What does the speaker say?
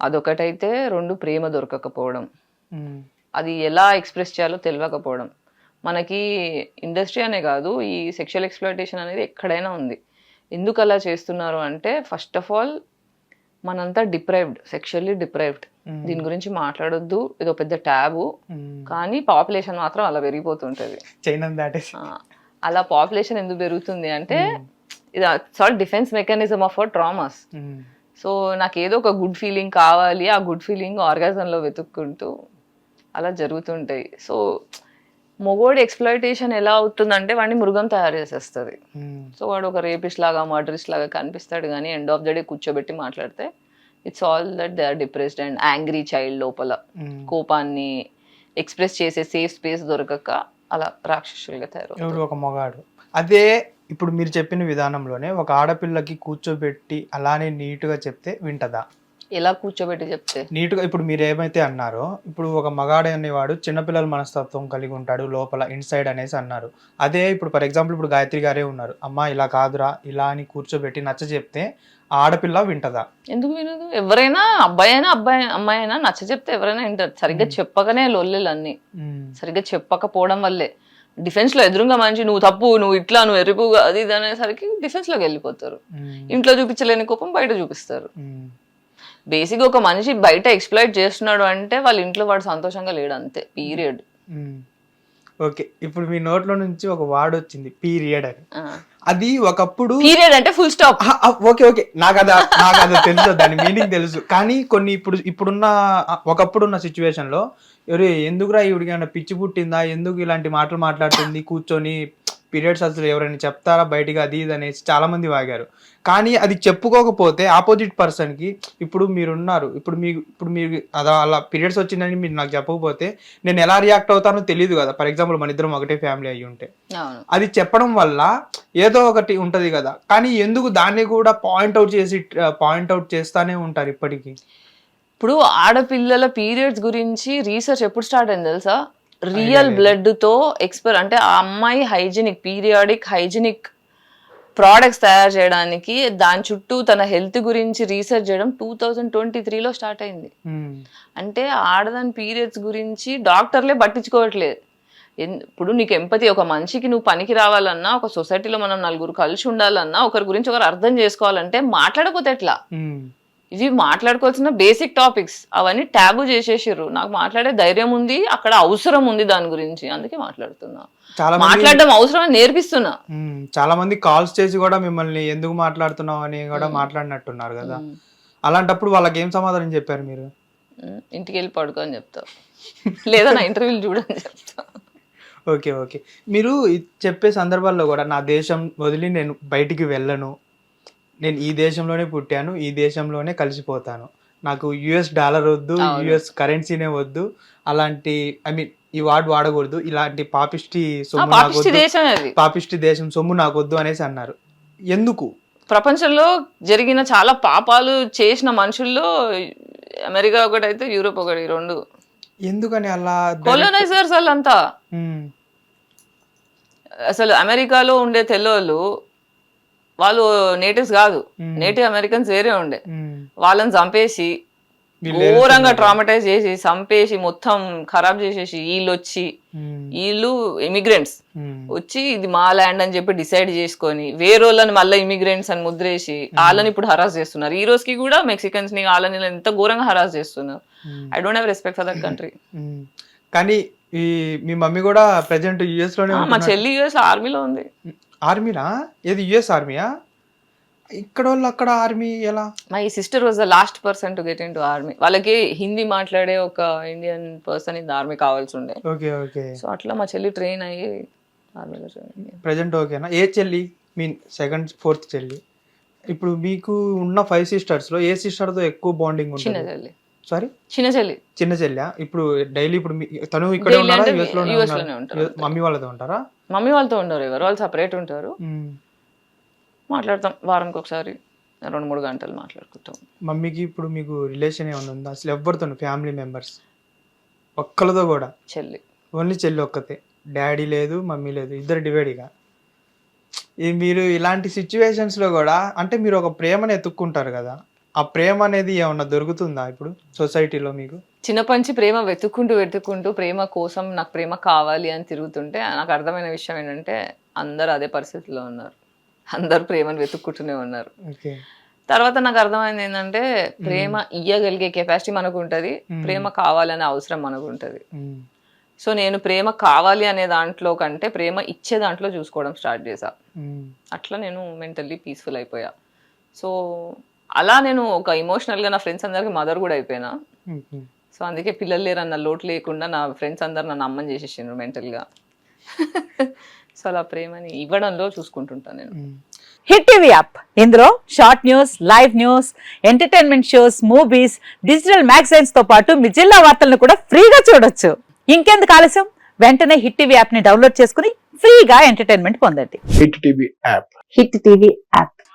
అదొకటైతే రెండు ప్రేమ దొరకకపోవడం. అది ఎలా ఎక్స్ప్రెస్ చేయాలో తెలియకపోవడం మనకి ఇండస్ట్రీ అనే కాదు ఈ సెక్షువల్ ఎక్స్ప్లోటేషన్ అనేది ఎక్కడైనా ఉంది. ఎందుకు అలా చేస్తున్నారు అంటే ఫస్ట్ ఆఫ్ ఆల్ మనంతా డిప్రైవ్డ్ సెక్షువల్లీ డిప్రైవ్డ్. దీని గురించి మాట్లాడొద్దు ఇది ఒక పెద్ద ట్యాబు. కానీ పాపులేషన్ మాత్రం అలా పెరిగిపోతుంటది. అలా పాపులేషన్ ఎందుకు పెరుగుతుంది అంటే ఇది సాల్ defence mechanism of our traumas. So నాకు ఏదో ఒక గుడ్ ఫీలింగ్ కావాలి ఆ గుడ్ ఫీలింగ్ ఆర్గాజంలో వెతుక్కుంటూ అలా జరుగుతుంటాయి. సో మొగోడి ఎక్స్ప్లాయిటేషన్ ఎలా అవుతుందంటే వాడిని మృగం తయారు చేసేస్తుంది. ఉమ్, సో వాడు ఒక రేపిస్ట్ లాగా మర్డరిస్ట్ లాగా కనిపిస్తాడు కానీ ఎండ్ ఆఫ్ ద డే కూర్చోబెట్టి మాట్లాడితే it's all that they are depressed and angry child లోపల. ఉమ్. కోపాన్ని ఎక్స్ప్రెస్ చేసే సేఫ్ స్పేస్ దొరకక అలా రాక్షసులుగా తయారు ఒక మగాడు. అదే ఇప్పుడు మీరు చెప్పిన విధానంలోనే ఒక ఆడపిల్లకి కూర్చోబెట్టి అలానే నీట్గా చెప్తే వింటదా? ఎలా కూర్చోబెట్టి చెప్తే? నీట్గా ఇప్పుడు మీరు ఏమైతే అన్నారో ఇప్పుడు ఒక మగాడు అనేవాడు చిన్నపిల్లల మనస్తత్వం కలిగి ఉంటాడు లోపల ఇన్సైడ్ అనేసి అన్నారు. అదే ఇప్పుడు ఫర్ ఎగ్జాంపుల్ ఇప్పుడు గాయత్రి గారే ఉన్నారు. అమ్మా ఇలా కాదురా ఇలా అని కూర్చోబెట్టి నచ్చ చెప్తే ఆ ఆడపిల్ల వింటదా? ఎందుకు వినదు? ఎవరైనా అబ్బాయి అయినా అబ్బాయి అమ్మాయి అయినా నచ్చ చెప్తే ఎవరైనా వింటారు. సరిగ్గా చెప్పకనే లొల్లెలు అన్ని సరిగ్గా చెప్పకపోవడం వల్లే. డిఫెన్స్లో ఎదురుగా మనిషి నువ్వు తప్పు నువ్వు ఇట్లా నువ్వు ఎరుపుగా అది ఇది అనేసరికి డిఫెన్స్లోకి వెళ్ళిపోతారు. ఇంట్లో చూపించలేని కోపం బయట చూపిస్తారు. బేసిక్ ఒక మనిషి బయట ఎక్స్ప్లాయిట్ చేస్తున్నాడు అంటే వాళ్ళ ఇంట్లో వాడు సంతోషంగా లేడు అంతే పీరియడ్. ఓకే ఇప్పుడు మీ నోట్లో నుంచి ఒక వార్డ్ వచ్చింది పీరియడ్ అని. అది ఒకప్పుడు పీరియడ్ అంటే ఫుల్ స్టాప్ ఓకే ఓకే నాకు అది నాకు అది తెలుసు దాని మీనింగ్ తెలుసు. కానీ కొన్ని ఇప్పుడు ఇప్పుడున్న ఒకప్పుడున్న సిచ్యువేషన్లో ఎవరు ఎందుకురా ఈవిడికి ఏమైనా పిచ్చి పుట్టిందా? ఎందుకు ఇలాంటి మాటలు మాట్లాడుతుంది? కూర్చొని పీరియడ్స్ అసలు ఎవరైనా చెప్తారా? బయటికి అది ఇది అనేసి చాలా మంది వాగారు. కానీ అది చెప్పుకోకపోతే ఆపోజిట్ పర్సన్కి ఇప్పుడు మీరున్నారు ఇప్పుడు మీకు ఇప్పుడు మీరు అలా అలా పీరియడ్స్ వచ్చిందని మీరు నాకు చెప్పకపోతే నేను ఎలా రియాక్ట్ అవుతానో తెలియదు కదా. ఫర్ ఎగ్జాంపుల్ మన ఇద్దరం ఒకటే ఫ్యామిలీ అయ్యి ఉంటే. అది చెప్పడం వల్ల ఏదో ఒకటి ఉంటది కదా. కానీ ఎందుకు దాన్ని కూడా పాయింట్ అవుట్ చేసి పాయింట్ అవుట్ చేస్తానే ఉంటారు ఇప్పటికీ? ఇప్పుడు ఆడపిల్లల పీరియడ్స్ గురించి రీసెర్చ్ ఎప్పుడు స్టార్ట్ అయింది తెలుసా? రియల్ బ్లడ్తో ఎక్స్పర్ అంటే ఆ అమ్మాయి హైజీనిక్ పీరియాడిక్ హైజీనిక్ ప్రోడక్ట్స్ తయారు చేయడానికి దాని చుట్టూ తన హెల్త్ గురించి రీసెర్చ్ చేయడం టూ థౌజండ్ ట్వంటీ త్రీలో స్టార్ట్ అయింది. ఉమ్, అంటే ఆడదాని పీరియడ్స్ గురించి డాక్టర్లే పట్టించుకోవట్లేదు. ఇప్పుడు నీకు ఎంపతి ఒక మనిషికి నువ్వు పనికి రావాలన్నా ఒక సొసైటీలో మనం నలుగురు కలిసి ఉండాలన్నా ఒకరి గురించి ఒకరు అర్థం చేసుకోవాలంటే మాట్లాడకపోతే ఎట్లా? ఉమ్, ఇవి మాట్లాడుకోవాల్సిన బేసిక్ టాపిక్స్ అవన్నీ ట్యాబు చేసేసారు నాకు మాట్లాడే ధైర్యం ఉంది అక్కడ అవసరం ఉంది దాని గురించి అందుకే మాట్లాడుతున్నా. మాట్లాడడం అవసరం అని నేర్పిస్తున్నా. చాలా మంది కాల్స్ చేసి కూడా మిమ్మల్ని ఎందుకు మాట్లాడుతున్నావు అని కూడా మాట్లాడినట్టున్నారు కదా. అలాంటప్పుడు వాళ్ళకి ఏం సమాధానం చెప్పారు మీరు? ఇంటికి వెళ్ళి పడుకో అని చెప్తా. లేదా నా ఇంటర్వ్యూలు చూడని చెప్తా. Okay okay. మీరు చెప్పే సందర్భాల్లో కూడా నా దేశం వదిలి నేను బయటికి వెళ్ళను నేను ఈ దేశంలోనే పుట్టాను ఈ దేశంలోనే కలిసిపోతాను. నాకు యుఎస్ డాలర్ వద్దు యుఎస్ కరెన్సీనే వద్దు. అలాంటి ఐ మీన్ ఈ వార్డ్ వాడకూడదు. ఇలాంటి పాపిష్టి సొమ్ము నాకు పాపిష్టి దేశం అది. పాపిష్టి దేశం సొమ్ము నాకు వద్దు అనేసి అన్నారు. ఎందుకు? ప్రపంచంలో జరిగిన చాలా పాపాలు చేసిన మనుషుల్లో అమెరికా ఒకటైతే యూరోప్ ఒకటి రెండు. ఎందుకని అలా కొలోనైజర్స్ వాళ్ళంతా. అసలు అమెరికాలో ఉండే తెల్లోళ్ళు వాళ్ళు నేటివ్స్ కాదు. నేటివ్ అమెరికన్స్ వేరే ఉండే. వాళ్ళని చంపేసి ఘోరంగా ట్రామటైజ్ చేసి చంపేసి మొత్తం ఖరాబ్ చేసేసి వీళ్ళు వచ్చి వీళ్ళు ఇమిగ్రెంట్స్ వచ్చి ఇది మా ల్యాండ్ అని చెప్పి డిసైడ్ చేసుకొని వేరేళ్ళని మళ్ళీ ఇమిగ్రెంట్స్ అని ముద్రేసి వాళ్ళని ఇప్పుడు హరాస్ చేస్తున్నారు. ఈ రోజుకి కూడా మెక్సికన్స్ని వాళ్ళని ఎంత ఘోరంగా హరాస్ చేస్తున్నారు. I don't have respect for that country. కానీ ఈ మీ మమ్మీ కూడా ప్రెసెంట్ యుఎస్లోనే మా. చెల్లి యూఎస్ ఆర్మీలో ఉంది. ఆర్మీనా? ఏది యుఎస్ ఆర్మీయా? ఇక్కడ వాళ్ళు అక్కడ ఆర్మీ ఎలా? My sister was the last person to get into army వాళ్ళకి హిందీ మాట్లాడే ఒక ఇండియన్ పర్సన్ ఇన్ ఆర్మీ కావాల్సి ఉండే. Okay okay. సో అట్లా మా చెల్లి ట్రైన్ అయ్యి ఆర్మీలో. ప్రెసెంట్ ఓకేనా ఏ చెల్లి? మీన్ సెకండ్ ఫోర్త్ చెల్లి. ఇప్పుడు మీకు ఉన్న ఫైవ్ సిస్టర్స్లో ఏ సిస్టర్తో ఎక్కువ బాండింగ్ చిన్న ఉంటుంది చెల్లి. సారీ చిన్న చెల్లి. చిన్న చెల్లి? ఇప్పుడు డైలీ ఇప్పుడు మీ- తను ఇక్కడే Daily ఉన్నారా? అంటే యుఎస్ US ఉన్నారా? లోనే ఉంటారు మమ్మీ వాళ్ళతో ఉంటారా? మమ్మీ వాళ్ళతో ఉండరు ఎవరు వాళ్ళు సపరేట్ ఉంటారు. మ్మ్. మాట్లాడతాం వారానికి ఒకసారి రెండు మూడు గంటలు మాట్లాడుకుంటాం. మమ్మీకి ఇప్పుడు మీకు రిలేషన్ ఏమైనా ఉందా? అసలు ఎవరితో ఫ్యామిలీ మెంబర్స్ ఒక్కరితో కూడా. చెల్లి. ఓన్లీ చెల్లి ఒక్కతే. డాడీ లేదు మమ్మీ లేదు. ఇద్దరు డివైడ్ ఇక ఈ మీరు ఇలాంటి situations లో కూడా అంటే మీరు ఒక ప్రేమను ఎత్తుక్కుంటారు కదా. ఆ ప్రేమ అనేది ఏమన్నా దొరుకుతుందా ఇప్పుడు సొసైటీలో మీకు? చిన్నప్పటి నుంచి ప్రేమ వెతుక్కుంటూ వెతుక్కుంటూ ప్రేమ కోసం నాకు ప్రేమ కావాలి అని తిరుగుతుంటే నాకు అర్థమైన విషయం ఏంటంటే అందరు అదే పరిస్థితిలో ఉన్నారు. అందరు ప్రేమను వెతుక్కుంటూనే ఉన్నారు. తర్వాత నాకు అర్థమైంది ఏంటంటే ప్రేమ ఇయ్యగలిగే కెపాసిటీ మనకు ఉంటుంది. ప్రేమ కావాలనే అవసరం మనకు ఉంటుంది. సో నేను ప్రేమ కావాలి అనే దాంట్లో కంటే ప్రేమ ఇచ్చే దాంట్లో చూసుకోవడం స్టార్ట్ చేశా. అట్లా నేను మెంటల్లీ పీస్ఫుల్ అయిపోయా. సో అలా నేను ఒక ఎమోషనల్గా నా ఫ్రెండ్స్ అందరికి మదర్ కూడా అయిపోయినా. సో అందుకే పిల్లలు లేరన్న లోటు లేకుండా నా ఫ్రెండ్స్ అందరు నన్ను అమ్మని చేసేసిండ్రు మెంటల్గా సో అలా ప్రేమని ఇవ్వడంలో చూసుకుంటుంటాను నేను. Hit TV app. ఇందులో short news live news entertainment shows movies digital మ్యాగజైన్స్తో పాటు మీ జిల్లా వార్తలను కూడా ఫ్రీగా చూడొచ్చు. ఇంకెందుకు ఆలస్యం? వెంటనే హిట్ టీవీ యాప్ని డౌన్లోడ్ చేసుకుని ఫ్రీగా ఎంటర్టైన్మెంట్ పొందండి. Hit TV app. Hit TV app.